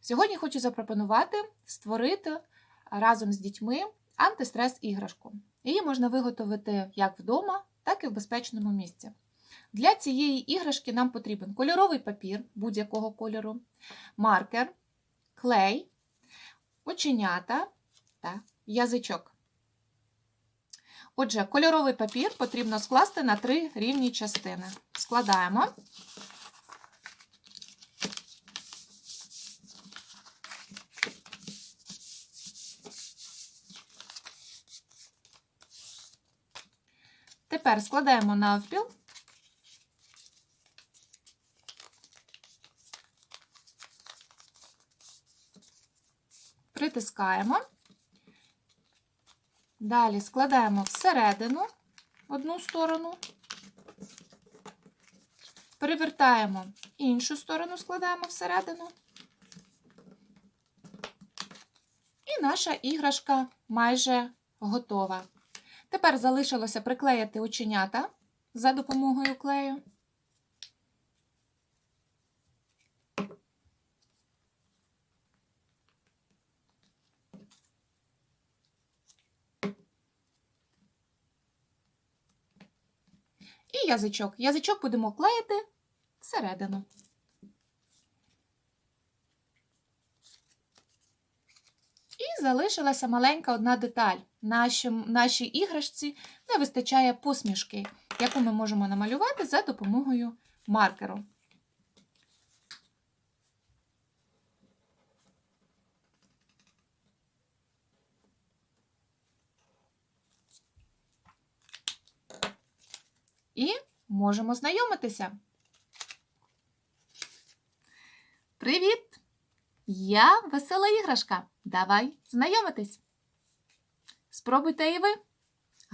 Сьогодні хочу запропонувати створити разом з дітьми антистрес-іграшку. Її можна виготовити як вдома, так і в безпечному місці. Для цієї іграшки нам потрібен кольоровий папір будь-якого кольору, маркер, клей, оченята та язичок. Отже, кольоровий папір потрібно скласти на три рівні частини. Складаємо. Тепер складаємо навпіл. Притискаємо. Далі складаємо всередину одну сторону, перевертаємо іншу сторону, складаємо всередину. І наша іграшка майже готова. Тепер залишилося приклеїти оченята за допомогою клею. І язичок. Язичок будемо клеїти всередину. Залишилася маленька одна деталь. Наші, нашій іграшці не вистачає посмішки, яку ми можемо намалювати за допомогою маркеру. І можемо знайомитися. Привіт! Я весела іграшка. Давай знайомитись. Спробуйте і ви.